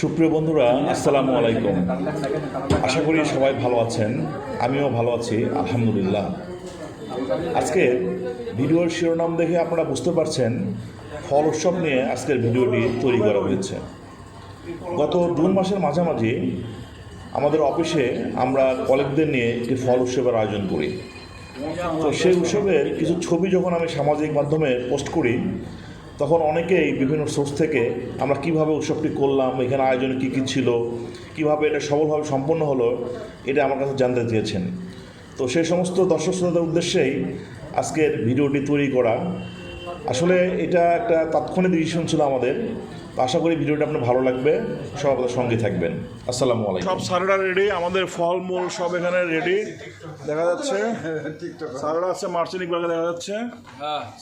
সুপ্রিয় বন্ধুরা, আসসালামু আলাইকুম। আশা করি সবাই ভালো আছেন, আমিও ভালো আছি, আলহামদুলিল্লাহ। আজকে ভিডিওর শিরোনাম দেখে আপনারা বুঝতে পারছেন, ফল উৎসব নিয়ে আজকের ভিডিওটি তৈরি করা হয়েছে। গত জুন মাসের মাঝামাঝি আমাদের অফিসে আমরা কলেজদের নিয়ে একটি ফল উৎসবের আয়োজন করি। তো সেই উৎসবের কিছু ছবি যখন আমি সামাজিক মাধ্যমে পোস্ট করি তখন অনেকেই বিভিন্ন সোর্স থেকে আমরা কীভাবে উৎসবটি করলাম, এখানে আয়োজন কী কী ছিল, কীভাবে এটা সফলভাবে সম্পন্ন হলো, এটা আমার কাছে জানতে চেয়েছেন। তো সেই সমস্ত দর্শক শ্রোতাদের উদ্দেশ্যেই আজকের ভিডিওটি তৈরি করা। আসলে এটা একটা তাৎক্ষণিক ডিসিশন ছিল আমাদের। আশা করি ভিডিওটা আপনার ভালো লাগবে। সব আপনাদের সঙ্গে থাকবেন। আসসালামু আলাইকুম। সব সারাটা রেডি আমাদের ফলমূল সব এখানে রেডি। দেখা যাচ্ছে। সারাটা আছে মার্চেনিক বাগে দেখা যাচ্ছে।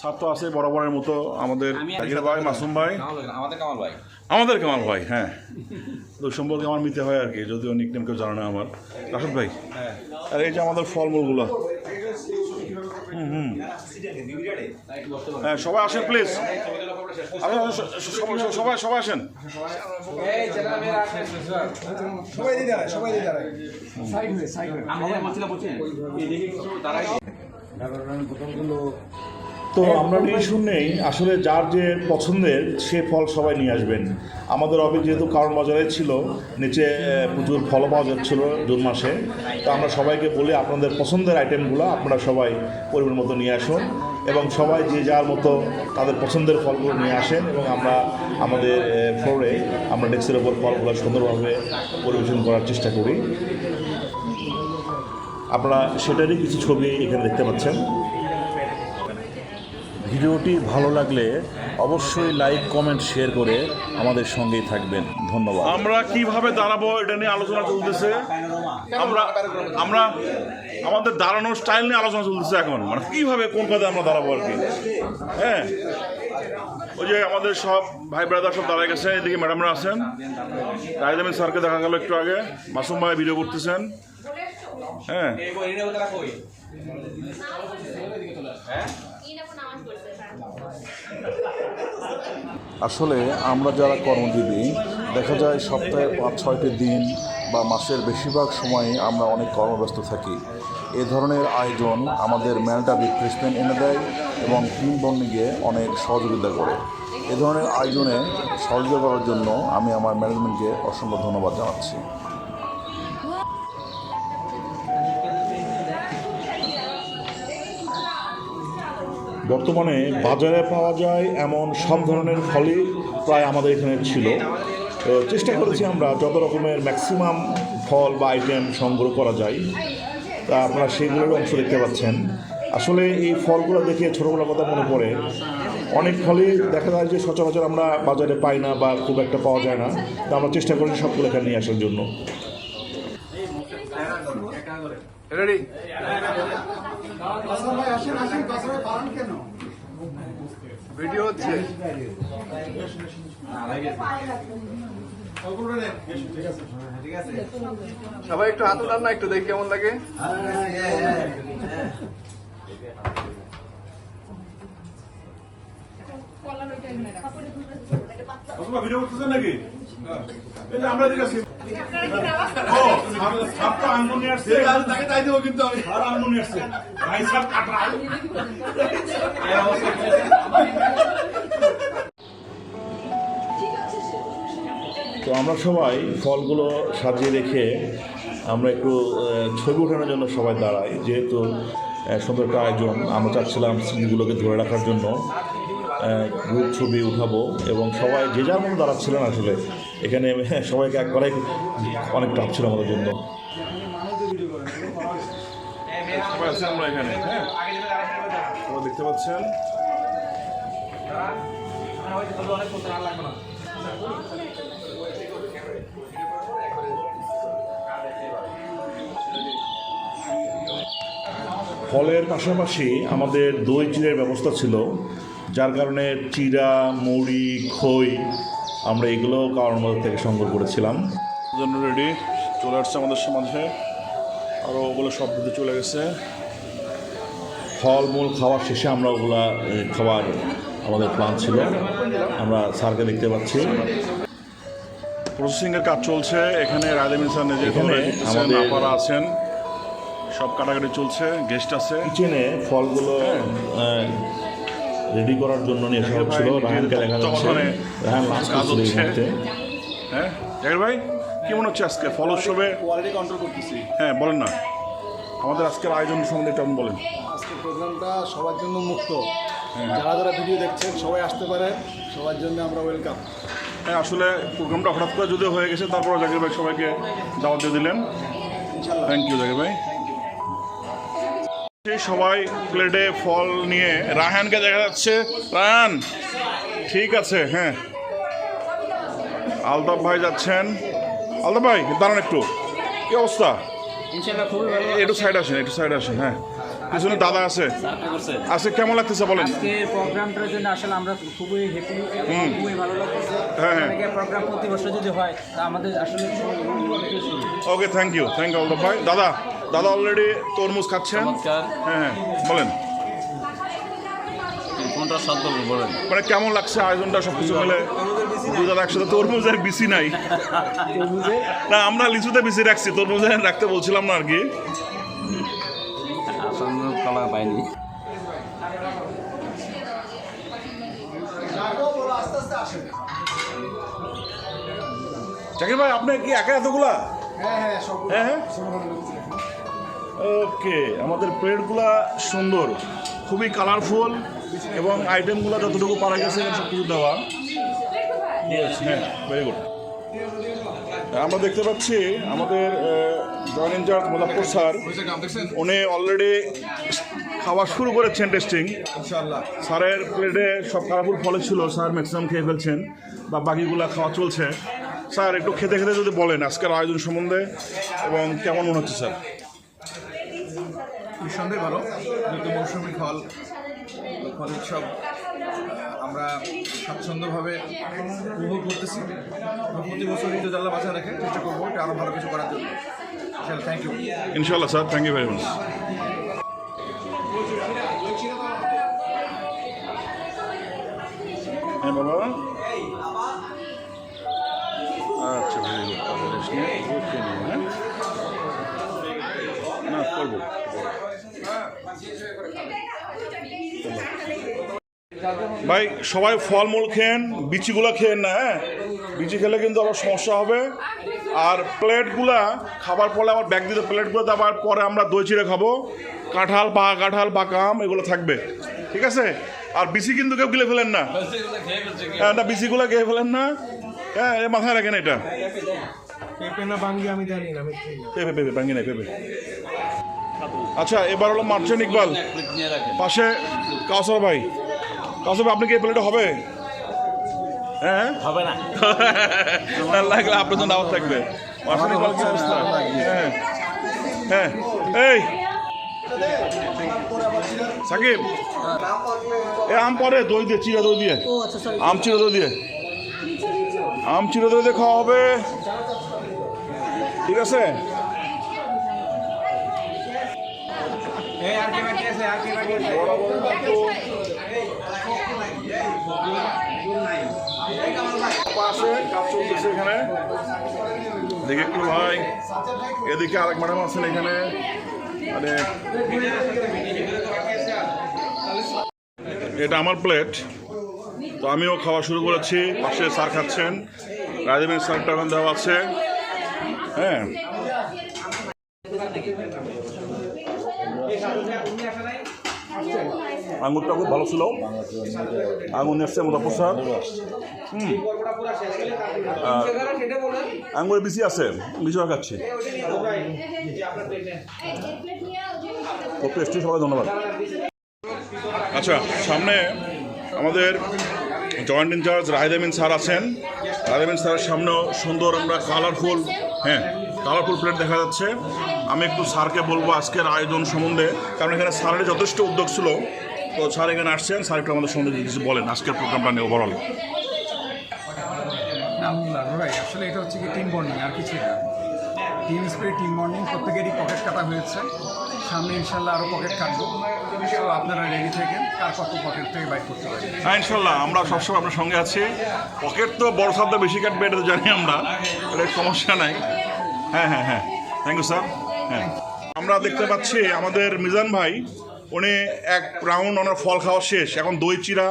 সার তো আছে বরাবরের মতো আমাদের জাকির ভাই মাসুম ভাই। আমাদের কামাল ভাই। আমাদের কামাল ভাই হ্যাঁ। তো সম্পর্কে আমার মিতে হয় আর কি যদিও নিকনেম কেউ জানে না আমার। রাশেদ ভাই। আর এই যে আমাদের ফলমূলগুলো হ্যাঁ সবাই আসেন প্লিজ সবাই সবাই সবাই আসেন। সবাই সবাই দাঁড়ায় আমাদের তো আমরা ডিসিশন নেই আসলে যার যে পছন্দের, সে ফল সবাই নিয়ে আসবেন। আমাদের অফিস যেহেতু কারণ বাজারে ছিল, নিচে প্রচুর ফল পাওয়া যাচ্ছিল জুন মাসে। তো আমরা সবাইকে বলি আপনাদের পছন্দের আইটেমগুলো আপনারা সবাই পরিমাণ মতো নিয়ে আসুন এবং সবাই যে যার মতো তাদের পছন্দের ফলগুলো নিয়ে আসেন এবং আমরা আমাদের ফ্লোরে আমরা ডেস্কের ওপর ফলগুলো সুন্দরভাবে পরিবেশন করার চেষ্টা করি। আপনারা সেটারই কিছু ছবি এখানে দেখতে পাচ্ছেন। ভিডিওটি ভালো লাগলে অবশ্যই লাইক, কমেন্ট, শেয়ার করে আমাদের সঙ্গেই থাকবেন। ধন্যবাদ। আমরা কীভাবে দাঁড়াবো এটা নিয়ে আলোচনা চলতেছে? আমরা আমরা আমাদের দাঁড়ানোর স্টাইল নিয়ে আলোচনা চলতেছে এখন। মানে কীভাবে, কোন কাজে আমরা দাঁড়াবো আর কি? হ্যাঁ? ওই যে আমাদের সব ভাই ব্রাদার সব দাঁড়ায় গেছে, এদিকে ম্যাডামরা আছেন। রাহিদ স্যারকে দেখা গেল একটু আগে। মাসুম ভাই ভিডিও করতেছেন। হ্যাঁ? আসলে আমরা যারা কর্মজীবী, দেখা যায় সপ্তাহে পাঁচ, ছয়টি দিন বা মাসের বেশিরভাগ সময়ই আমরা অনেক কর্মব্যস্ত থাকি। এ ধরনের আয়োজন আমাদের মেন্টাল রিফ্রেশমেন্ট এনে দেয় এবং টিম বন্ডিংয়ে অনেক সহযোগিতা করে। এ ধরনের আয়োজনে সহযোগিতা করার জন্য আমি আমার ম্যানেজমেন্টকে অসংখ্য ধন্যবাদ জানাচ্ছি। বর্তমানে বাজারে পাওয়া যায় এমন সব ধরনের ফলই প্রায় আমাদের এখানে ছিল। তো চেষ্টা করেছি আমরা যত রকমের ম্যাক্সিমাম ফল বা আইটেম সংগ্রহ করা যায়। তা আপনারা সেগুলোর অংশ দেখতে পাচ্ছেন। আসলে এই ফলগুলো দেখে ছোটোবেলার কথা মনে পড়ে। অনেক ফলই দেখা যায় যে সচরাচর আমরা বাজারে পাই না বা খুব একটা পাওয়া যায় না। তা আমরা চেষ্টা করি সবগুলো এখানে নিয়ে আসার জন্য। রেডি ভিডিও হচ্ছে। সবাই একটু হাত উঠান না একটু দেখি কেমন লাগে। ভিডিও করতেছেন নাকি? আমরা দেখেছি তো আমরা সবাই ফলগুলো সাজিয়ে রেখে আমরা একটু ছবি ওঠানোর জন্য সবাই দাঁড়াই। যেহেতু সুন্দর একটা আয়োজন আমরা চাচ্ছিলাম স্মৃতিগুলোকে ধরে রাখার জন্য। গ্রুপ ছবি উঠাবো এবং সবাই যে যার মতো দাঁড়াচ্ছিলেন আসলে এখানে সবাইকে একবারে অনেক টাপ ছিল আমাদের জন্য। আমরা এখানে হ্যাঁ? দেখতে পাচ্ছেন? ফলের পাশাপাশি আমাদের দই চিড়ের ব্যবস্থা ছিল। যার কারণে চিরা মুড়ি খই আমরা এগুলো কারণ মধ্যে থেকে সংগ্রহ করেছিলাম। জন্য রেডি চলে আসছে আমাদের সমাজে। আরও ওগুলো সব দিতে চলে গেছে। ফলমূল খাওয়ার শেষে আমরা ওগুলা খাবার আমাদের প্ল্যান ছিল। আমরা স্যারকে দেখতে পাচ্ছি। প্রসেসিংয়ের কাজ চলছে। এখানে রাজেমিন স্যার নিজে আমাদের আমাদের- আপারা আছেন। সব কাটাকাটি চলছে গেস্ট আছে। কিচেনে ফলগুলো রেডি করার জন্য নিয়ে আসা হচ্ছিল রাহানকে দেখা যাচ্ছে। রাহান কাজ করছিল এই। মুহূর্তে হ্যাঁ? জাকির ভাই কি মনে হচ্ছে আজকে? ফল উৎসবে কোয়ালিটি কন্ট্রোল করতেছি। হ্যাঁ বলেন না। আমাদের আজকের আয়োজন সম্বন্ধে একটু আপনি বলেন। আজকের প্রোগ্রামটা সবার জন্য মুক্ত। যারা যারা ভিডিও দেখছেন সবাই আসতে পারে। সবার জন্য আমরা ওয়েলকাম হ্যাঁ আসলে প্রোগ্রামটা হঠাৎ করে যদিও হয়ে গেছে তারপর জাকির ভাই সবাইকে দাওয়াত দিয়ে দিলেন। থ্যাংক ইউ জাকির ভাই। সবাই প্লেটে ফল নিয়ে রায়হানকে দেখা যাচ্ছে। রায়হান ঠিক আছে হ্যাঁ। আলতাফ ভাই যাচ্ছেন। আলতাফ ভাই দাঁড়ান একটু। কি অবস্থা? একটু সাইড আসেন একটু সাইড আসেন হ্যাঁ। পিছনে দাদা আছে। আজকে কেমন লাগতেছে বলেন? আজকে প্রোগ্রামটার জন্য আসলে আমরা খুবই হ্যাপি খুবই ভালো লাগছে। হ্যাঁ, হ্যাঁ। প্রোগ্রাম প্রতি বছর যদি হয় আমাদের আসলে okay thank you thank you Altaf ভাই। দাদা দাদা অলরেডি তরমুজ খাচ্ছেন? চমৎকার। হ্যাঁ হ্যাঁ বলেন। কোনটা স্বাদ বলেন। মানে কেমন লাগছে আয়োজনটা সব কিছু মিলে? দুজন একসাথে তরমুজের বিসি নাই। না আমরা লিচুতে বিসি রাখছি তরমুজে রাখতে বলছিলাম না আর কি। কলা পাইনি। জাকির ভাই আপনি কি একা এতগুলা? হ্যাঁ হ্যাঁ হ্যাঁ হ্যাঁ। ওকে আমাদের প্লেটগুলা সুন্দর খুবই কালারফুল এবং আইটেমগুলো যতটুকু পারা গেছে সব কিছু দেওয়া। হ্যাঁ ভেরি গুড আমরা দেখতে পাচ্ছি আমাদের জয়েন্ট ইনচার্জ মুজাফর স্যার উনি অলরেডি খাওয়া শুরু করেছেন টেস্টিং স্যারের প্লেটে সব কালারফুল ফলে ছিল স্যার ম্যাক্সিমাম খেয়ে ফেলছেন বা বাকিগুলা খাওয়া চলছে। স্যার একটু খেতে খেতে যদি বলেন আজকের আয়োজন সম্বন্ধে এবং কেমন মনে হচ্ছে স্যার? নিঃসন্দেহে ভালো, যেহেতু মৌসুমি ফল ফল উৎসব আমরা স্বাচ্ছন্দ্যভাবে উপভোগ করতেছি। প্রতি বছর ঈদ জাল্লা বাঁচা রেখে চেষ্টা করব এটা আরও ভালো কিছু করার জন্য। থ্যাংক ইউ ইনশাল্লাহ, sir thank you very much আচ্ছা হ্যাঁ। না করব। ভাই সবাই ফলমূল খেন বিচিগুলো খেয়েন না হ্যাঁ? বিচি খেলে কিন্তু আবার সমস্যা হবে। আর প্লেটগুলা খাবার পরে আবার ব্যাগ দিতে প্লেটগুলো আবার পরে আমরা দই চিড়ে খাব। কাঁঠাল পাকা কাঁঠাল পাকা আম এগুলো থাকবে। ঠিক আছে? আর বিচি কিন্তু কেউ গিলে ফেলেন না। হ্যাঁ না বিচিগুলো খেয়ে ফেলেন না। হ্যাঁ এ মাথায় রাখেন এটা। পেঁপে পেঁপে ভাঙ্গি নাই পেঁপে। আচ্ছা এবার হলো মার্চেন্ট ইকবাল। পাশে কাউসার ভাই। কাউসার ভাই আপনি কি এই প্লেটে হবে? হ্যাঁ? হবে না। না লাগলে আপনার জন্য থাকবে। মার্চেন্ট ইকবাল কি অবস্থা? হ্যাঁ। হ্যাঁ। এই। সাকিব। এ আম পরে দই দিয়ে চিরা দই দিয়ে। আম চিরা দই দিয়ে। আম চিরা দই দিয়ে খাওয়া হবে। ঠিক আছে? পাশে কাজ চলতেছে এখানে। দেখি একটু ভাই। এদিকে আরেক ম্যাডাম আছেন এখানে। মানে এটা আমার প্লেট। তো আমিও খাওয়া শুরু করেছি। পাশে স্যার খাচ্ছেন। রাজীবের স্যারটা এখন দেওয়া আছে। হ্যাঁ। আঙুরটা খুব ভালো ছিল। আঙুর এসছে মুজাফর স্যার হুম। আঙুরে বেশি আছে বেশি খাচ্ছি। টেস্টি সবাই ধন্যবাদ। আচ্ছা সামনে আমাদের জয়েন্ট ইনচার্জ রাহিদামিন স্যার আছেন। রাহিদামিন স্যারের সামনেও সুন্দর আমরা কালারফুল হ্যাঁ কালারফুল প্লেট দেখা যাচ্ছে। আমি একটু স্যারকে বলব আজকের আয়োজন সম্বন্ধে, কারণ এখানে স্যারের যথেষ্ট উদ্যোগ ছিল। তো স্যার এখানে আসছেন, স্যার একটু আমাদের সম্বন্ধে কিছু বলেন আজকের প্রোগ্রামটা নিয়ে ওভারঅল আসলে এটা হচ্ছে কি টিম বন্ডিং আর কিছুই না। টিম স্প্রে টিম মর্নিং প্রত্যেকেরই পকেট কাটা হয়েছে। সামনে ইনশাল্লাহ আরও পকেট কাটবো। তো আপনারা রেডি থাকেন কার কত পকেট থেকে বাইক করতে পারেন। হ্যাঁ ইনশাল্লাহ আমরা সবসময় আপনার সঙ্গে আছি। পকেট তো বড় শব্দ বেশি কাটবে এটা তো জানি আমরা এটা সমস্যা নাই। হ্যাঁ হ্যাঁ হ্যাঁ থ্যাংক ইউ স্যার হ্যাঁ। আমরা দেখতে পাচ্ছি আমাদের মিজান ভাই উনি এক রাউন্ড ওনার ফল খাওয়া শেষ এখন দই চিরা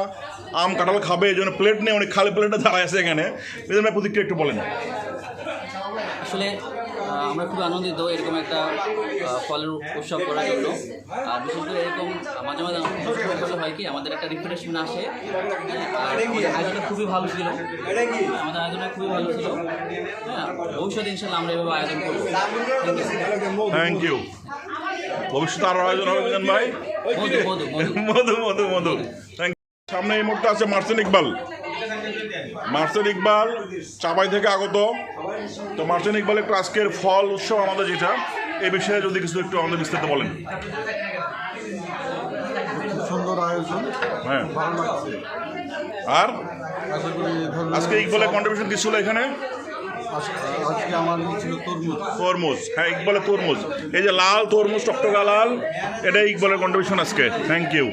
আম কাঁঠাল খাবে এই জন্য প্লেট নেই উনি খালি প্লেটে দাঁড়ায় আছে এখানে। মিজান ভাই প্রতিক্রিয়া একটু বলেন। আসলে আমরা খুব আনন্দিত এরকম একটা ফলের উৎসব করার জন্য। আর বিশেষ করে এরকম মাঝে মাঝে হয় কি আমাদের একটা রিফ্রেশমেন্ট আসে। হ্যাঁ, আর আয়োজনটা খুবই ভালো ছিল। আমাদের আয়োজনটা খুবই ভালো ছিল। হ্যাঁ ভবিষ্যতে ইনশাল্লাহ আমরা এভাবে আয়োজন করব। থ্যাংক ইউ ভবিষ্যতে আরও আয়োজন হবে ভাই? মধু মধু মধু। মধু সামনে এই মুহূর্তে আছে মার্সেন ইকবাল। মার্সেন ইকবাল চাপাই থেকে আগত। তো মার্সেন ইকবাল একটু আজকের ফল উৎসব আমাদের যেটা এ বিষয়ে যদি কিছু একটু আমাদের বিস্তারিত বলেন। সুন্দর আয়োজন। হ্যাঁ। আর? আজকে ইকবালের কন্ট্রিবিউশন কি ছিল এখানে? আজকে আমার ছিল তরমুজ। তরমুজ। হ্যাঁ ইকবালের তরমুজ। এই যে লাল তরমুজ টকটকা লাল এটা ইকবালের কন্ট্রিবিউশন আজকে। থ্যাংক ইউ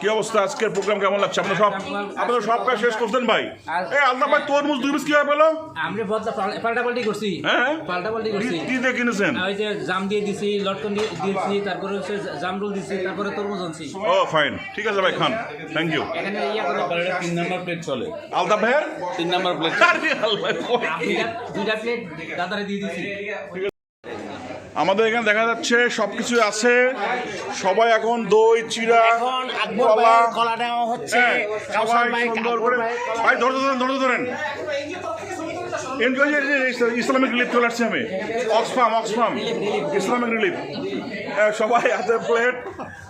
কি অবস্থা আজকের প্রোগ্রাম কেমন লাগছে? আপনারা সব আপনারা সব কাজ শেষ করছেন ভাই? এই আলতা ভাই তরমুজ দুই কি হয় পেল? আমরা বদলা পাল্টা পাল্টি করছি। হ্যাঁ? পাল্টা পাল্টি করছি। কি দিয়ে কিনেছেন? ওই যে জাম দিয়ে দিছি লটকন দিয়ে দিয়েছি তারপরে হচ্ছে জামরুল দিছি তারপরে তরমুজ আনছি। ও ফাইন ঠিক আছে ভাই খান। থ্যাংক ইউ এখানে ইয়া করে। তিন নাম্বার প্লেট চলে। আলতা ভাইয়ের? তিন নাম্বার প্লেট আরে আল্লাহ, কই? দুইটা- দুইটা প্লেট দাদারে দিয়ে দিছি। আমাদের এখানে দেখা যাচ্ছে সবকিছু আছে। সবাই এখন দই চিরা কলা। কলা নেওয়া হচ্ছে হ্যাঁ, সবাই সুন্দর করে ভাই ধরতে ধরেন ধরতে ধরেন। এনজয় ইসলামিক রিলিফ চলে আসছি আমি। অক্সফাম অক্সফাম ইসলামিক রিলিফ সবাই হাতে প্লেট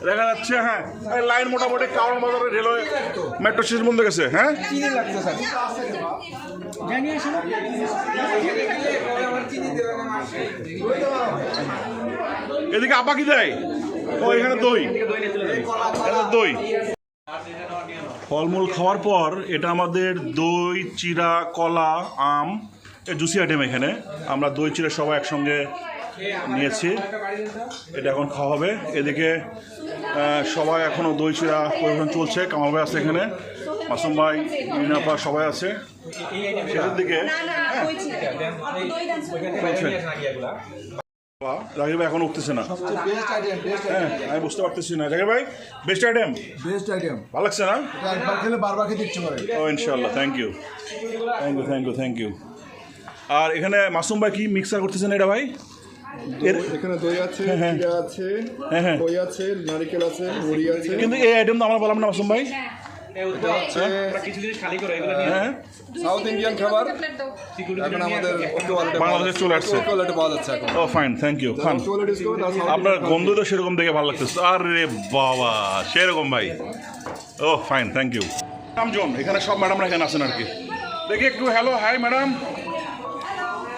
দেখা যাচ্ছে হ্যাঁ লাইন মোটামুটি কারণ বাজারে রেলওয়ে মেট্রো স্টেশন বন্ধ গেছে হ্যাঁ? এদিকে আপা কি দেয়? ও, এখানে দই। দই। ফলমূল খাওয়ার পর এটা আমাদের দই, চিরা, কলা, আম জুসি আইটেম এখানে। আমরা দই, চিরা সবাই একসঙ্গে নিয়েছি। এটা এখন খাওয়া হবে। এদিকে সবাই এখনও দই, চিরা পরিবেশন চলছে। কামাল ভাই আছে এখানে। মাসুম ভাই রিনাপা সবাই আছে। শেষের দিকে হ্যাঁ, ভাই এখন উঠতেছে না। বেস্ট হ্যাঁ আমি বুঝতে পারতেছি না। ভাই বেস্ট আইটেম বেস্ট আইটেম ভালো লাগছে না? একবার খেলে বারবার খেতে ইচ্ছে করে। ও ইনশাল্লাহ thank you thank you thank you thank you আর এখানে মাসুম ভাই কি মিক্সার করতেছেন এটা ভাই? এখানে দই আছে হ্যাঁ। আছে হ্যাঁ, হ্যাঁ। দই আছে নারকেল আছে মুড়ি আছে। কিন্তু এই আইটেম তো আমরা বললাম না মাসুম ভাই? কিছু জিনিস খালি করে এগুলো হ্যাঁ। সাউথ ইন্ডিয়ান খাবার। এখন আমাদের বাংলাদেশে চলে আসছে। ওকে ওয়ালেটে পাওয়া যাচ্ছে এখন। ও ফাইন থ্যাংক ইউ খান আপনার গন্ধ তো সেরকম দেখে ভালো লাগতেছে। আরে বাবা সেরকম ভাই। ও ফাইন থ্যাংক ইউ রামজন এখানে সব ম্যাডামরা এখানে আছেন আর কি। দেখি একটু হ্যালো হাই ম্যাডাম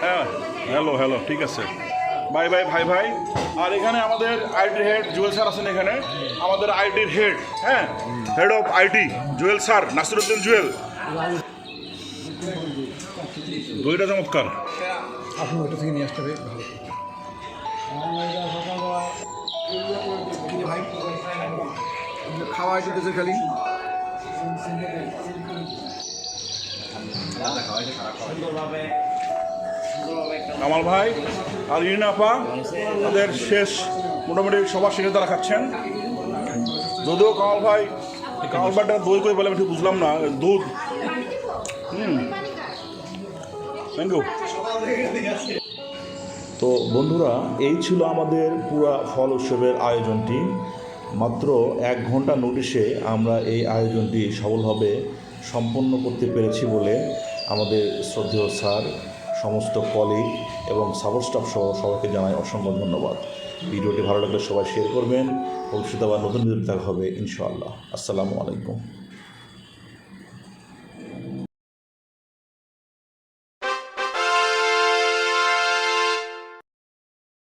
হ্যাঁ হ্যালো হ্যালো ঠিক আছে। বাই বাই ভাই ভাই। আর এখানে আমাদের আইটির হেড জুয়েল স্যার আছেন এখানে। আমাদের আইটির হেড হ্যাঁ? Head of IT Jewel sir Nasiruddin Jewel. দুইটা চমৎকার। আপনি ওটা থেকে নিয়ে আসতে হবে। ভালো। ভাই খাওয়া দিতেছে খালি কামাল ভাই আর ইরিন আপা তাদের শেষ মোটামুটি সবার শেষে তারা খাচ্ছেন। যদিও কামাল ভাই কামাল ভাইটা দই করে বলে আমি ঠিক বুঝলাম না, দুধ। হুম। থ্যাংক ইউ তো বন্ধুরা, এই ছিল আমাদের পুরা ফল উৎসবের আয়োজনটি। মাত্র এক ঘণ্টা নোটিশে আমরা এই আয়োজনটি সফলভাবে সম্পন্ন করতে পেরেছি বলে আমাদের শ্রদ্ধেয় স্যার সমস্ত কলিগ এবং সাপোর্ট স্টাফ সহ সবাইকে জানাই অসংখ্য ধন্যবাদ। ভিডিওটি ভালো লাগলে সবাই শেয়ার করবেন। ভবিষ্যতে আবার নতুন ভিডিও দেখা হবে, ইনশাআল্লাহ। আসসালামু আলাইকুম।